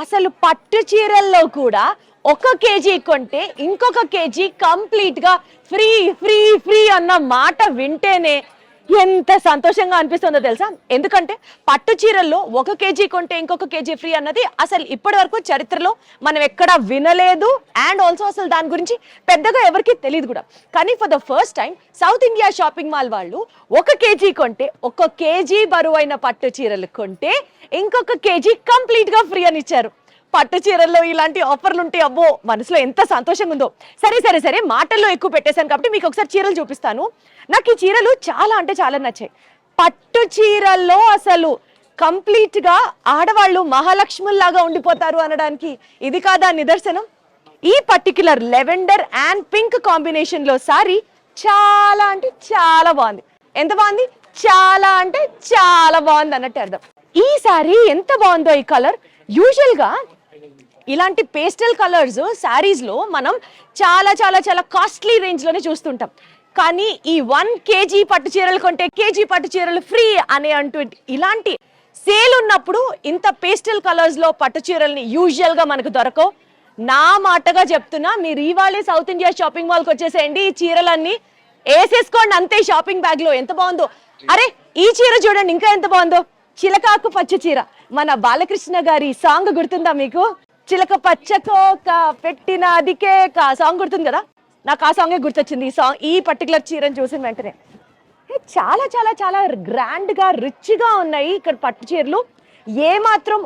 అసలు పట్టు చీరల్లో కూడా ఒక కేజీ కొంటే ఇంకొక కేజీ కంప్లీట్గా ఫ్రీ ఫ్రీ ఫ్రీ అన్న మాట వింటేనే ఎంత సంతోషంగా అనిపిస్తుందో తెలుసా? ఎందుకంటే పట్టు చీరల్లో ఒక కేజీ కొంటే ఇంకొక కేజీ ఫ్రీ అన్నది అసలు ఇప్పటి వరకు చరిత్రలో మనం ఎక్కడా వినలేదు. అండ్ ఆల్సో అసలు దాని గురించి పెద్దగా ఎవరికి తెలియదు కూడా. కానీ for the first time south India shopping mall వాళ్ళు ఒక కేజీ కొంటే ఒక కేజీ బరువైన పట్టు చీరలు కొంటే ఇంకొక కేజీ కంప్లీట్గా ఫ్రీ అని ఇచ్చారు. పట్టు చీరల్లో ఇలాంటి ఆఫర్లు ఉంటే అబ్బో మనసులో ఎంత సంతోషంగా ఉందో సరే సరే సరే మాటల్లో ఎక్కువ పెట్టేశాను కాబట్టి మీకు ఒకసారి చీరలు చూపిస్తాను. నాకు ఈ చీరలు చాలా అంటే చాలా నచ్చాయి. పట్టు చీరల్లో అసలు కంప్లీట్గా ఆడవాళ్ళు మహాలక్ష్ముల్లాగా ఉండిపోతారు అనడానికి ఇది కాదా నిదర్శనం? ఈ పర్టిక్యులర్ లెవెండర్ అండ్ పింక్ కాంబినేషన్లో సారీ చాలా అంటే చాలా బాగుంది. ఎంత బాగుంది? చాలా అంటే చాలా బాగుంది అన్నట్టు అర్థం. ఈ సారీ ఎంత బాగుందో ఈ కలర్. యూజువల్గా ఇలాంటి పేస్టల్ కలర్స్ శారీస్లో మనం చాలా చాలా చాలా కాస్ట్లీ రేంజ్లోనే చూస్తుంటాం. కానీ ఈ వన్ కేజీ పట్టు చీరలు కొంటే కేజీ పట్టు చీరలు ఫ్రీ అనే అంటూ ఇలాంటి సేల్ ఉన్నప్పుడు ఇంత పేస్టల్ కలర్స్లో పట్టు చీరల్ని యూజువల్గా మనకు దొరకవు. నా మాటగా చెప్తున్నా మీరు ఇవాళే సౌత్ ఇండియా షాపింగ్ మాల్కి వచ్చేసేయండి. ఈ చీరలన్నీ వేసేసుకోండి అంతే షాపింగ్ బ్యాగ్లో. ఎంత బాగుందో. అరే ఈ చీర చూడండి ఇంకా ఎంత బాగుందో. చిలకాకు పచ్చ చీర. మన బాలకృష్ణ గారి సాంగ్ గుర్తుందా మీకు? చిలక పచ్చకోక పెట్టిన అదికేక సాంగ్ గుర్తుంది కదా? నాకు ఆ సాంగే గుర్తొచ్చింది. ఈ సాంగ్ ఈ పర్టికులర్ చీరను చూసిన వెంటనే. చాలా చాలా చాలా గ్రాండ్గా రిచ్గా ఉన్నాయి ఇక్కడ పట్టు చీరలు. ఏ మాత్రం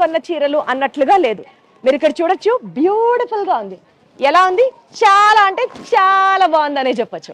కొన్న చీరలు అన్నట్లుగా లేదు. మీరు ఇక్కడ చూడొచ్చు బ్యూటిఫుల్గా ఉంది. ఎలా ఉంది? చాలా అంటే చాలా బాగుందనే చెప్పొచ్చు.